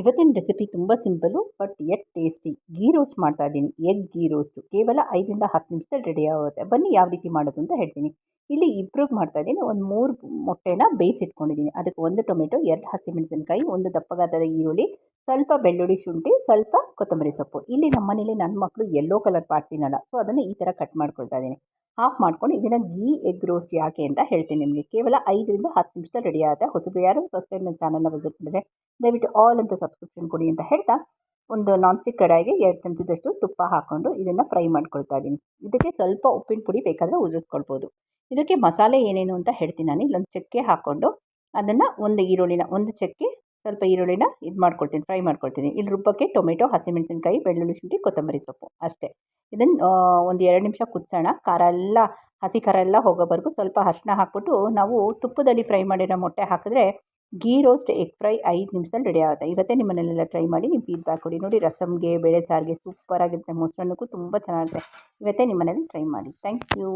ಇವತ್ತಿನ ರೆಸಿಪಿ ತುಂಬ simple but yet tasty ghee roast ಮಾಡ್ತಾ ಇದ್ದೀನಿ. ಎಗ್ ಗೀ ರೋಸ್ಟು ಕೇವಲ ಐದರಿಂದ ಹತ್ತು ನಿಮಿಷದಲ್ಲಿ ರೆಡಿ ಆಗುತ್ತೆ. ಬನ್ನಿ ಯಾವ ರೀತಿ ಮಾಡೋದು ಅಂತ ಹೇಳ್ತೀನಿ. ಇಲ್ಲಿ ಇಬ್ರಿಗೆ ಮಾಡ್ತಾ ಇದ್ದೀನಿ. ಒಂದು ಮೂರು ಮೊಟ್ಟೆನ ಬೇಯಿಸಿಟ್ಕೊಂಡಿದ್ದೀನಿ ಅದಕ್ಕೆ ಒಂದು ಟೊಮೆಟೊ, ಎರಡು ಹಸಿಮೆಣಸಿನ್ಕಾಯಿ, ಒಂದು ದಪ್ಪಗಾದ ಈರುಳ್ಳಿ, ಸ್ವಲ್ಪ ಬೆಳ್ಳುಳ್ಳಿ ಶುಂಠಿ, ಸ್ವಲ್ಪ ಕೊತ್ತಂಬರಿ ಸೊಪ್ಪು. ಇಲ್ಲಿ ನಮ್ಮ ಮನೇಲಿ ನನ್ನ ಮಕ್ಕಳು ಯೆಲ್ಲೋ ಕಲರ್ ಪಾರ್ಟ್ ತಿನ್ನಲ್ಲ ಸೊ ಅದನ್ನು ಈ ಥರ ಕಟ್ ಮಾಡ್ಕೊಳ್ತಾ ಇದ್ದೀನಿ. ಆಫ್ ಮಾಡ್ಕೊಂಡು ಇದನ್ನು ಗೀ ಎಗ್ ರೋಸ್ಟ್ ಯಾಕೆ ಅಂತ ಹೇಳ್ತೀನಿ ನಿಮಗೆ. ಕೇವಲ ಐದರಿಂದ ಹತ್ತು ನಿಮಿಷದಲ್ಲಿ ರೆಡಿ ಆಗುತ್ತೆ ಹೊಸಬ್ರು ಯಾರು ಫಸ್ಟ್ ಟೈಮ್ ನನ್ನ ಚಾನಲ್ನ ವಿಸಿಟ್ ಮಾಡಿದ್ರೆ ದಯವಿಟ್ಟು ಆಲ್ ಅಂತ ಸಬ್ಸ್ಕ್ರಿಪ್ಷನ್ ಕೊಡಿ ಅಂತ ಹೇಳ್ತಾ ಒಂದು ನಾನ್ ಸ್ಟಿಕ್ ಕಡಾಯಿಗೆ ಎರಡು ಚಮಚದಷ್ಟು ತುಪ್ಪ ಹಾಕ್ಕೊಂಡು ಇದನ್ನು ಫ್ರೈ ಮಾಡ್ಕೊಳ್ತಾ ಇದ್ದೀನಿ. ಇದಕ್ಕೆ ಸ್ವಲ್ಪ ಉಪ್ಪಿನ ಪುಡಿ ಬೇಕಾದರೆ ಉಜಿಸ್ಕೊಳ್ಬೋದು ಇದಕ್ಕೆ ಮಸಾಲೆ ಏನೇನು ಅಂತ ಹೇಳ್ತೀನಿ ನಾನು. ಇಲ್ಲೊಂದು ಚಕ್ಕೆ ಹಾಕ್ಕೊಂಡು ಅದನ್ನು ಒಂದು ಈರುಳ್ಳಿನ ಒಂದು ಚಕ್ಕೆ ಸ್ವಲ್ಪ ಈರುಳ್ಳಿನ ಇದು ಮಾಡ್ಕೊಳ್ತೀನಿ ಫ್ರೈ ಮಾಡ್ಕೊಳ್ತೀನಿ. ಇಲ್ಲಿ ರುಬ್ಬಕ್ಕೆ ಟೊಮೆಟೊ, ಹಸಿಮೆಣಸಿನ್ಕಾಯಿ, ಬೆಳ್ಳುಳ್ಳಿ ಶುಂಠಿ, ಕೊತ್ತಂಬರಿ ಸೊಪ್ಪು ಅಷ್ಟೇ. ಇದನ್ನು ಒಂದು ಎರಡು ನಿಮಿಷ ಕುದಿಸೋಣ. ಖಾರ ಎಲ್ಲ ಹಸಿ ಖಾರ ಎಲ್ಲ ಹೋಗೋವರೆಗೂ ಸ್ವಲ್ಪ ಅರ್ಶಿನ ಹಾಕ್ಬಿಟ್ಟು ನಾವು ತುಪ್ಪದಲ್ಲಿ ಫ್ರೈ ಮಾಡಿರೋ ಮೊಟ್ಟೆ ಹಾಕಿದ್ರೆ ಗೀ ರೋಸ್ಟ್ ಎಗ್ ಫ್ರೈ ಐದು ನಿಮಿಷದಲ್ಲಿ ರೆಡಿ ಆಗುತ್ತೆ. ಇವತ್ತೇ ನಿಮ್ಮ ಮನೆಯಲ್ಲೆಲ್ಲ ಟ್ರೈ ಮಾಡಿ, ನೀವು ಫೀಡ್ಬ್ಯಾಕ್ ಕೊಡಿ. ನೋಡಿ ರಸಮ್ಗೆ ಬೇಳೆ ಸಾರಿಗೆ ಸೂಪರಾಗಿರುತ್ತೆ. ಮೊಸರನ್ನಕ್ಕೂ ತುಂಬ ಚೆನ್ನಾಗಿರುತ್ತೆ. ಇವತ್ತೇ ನಿಮ್ಮನೇಲಿ ಟ್ರೈ ಮಾಡಿ. Thank you.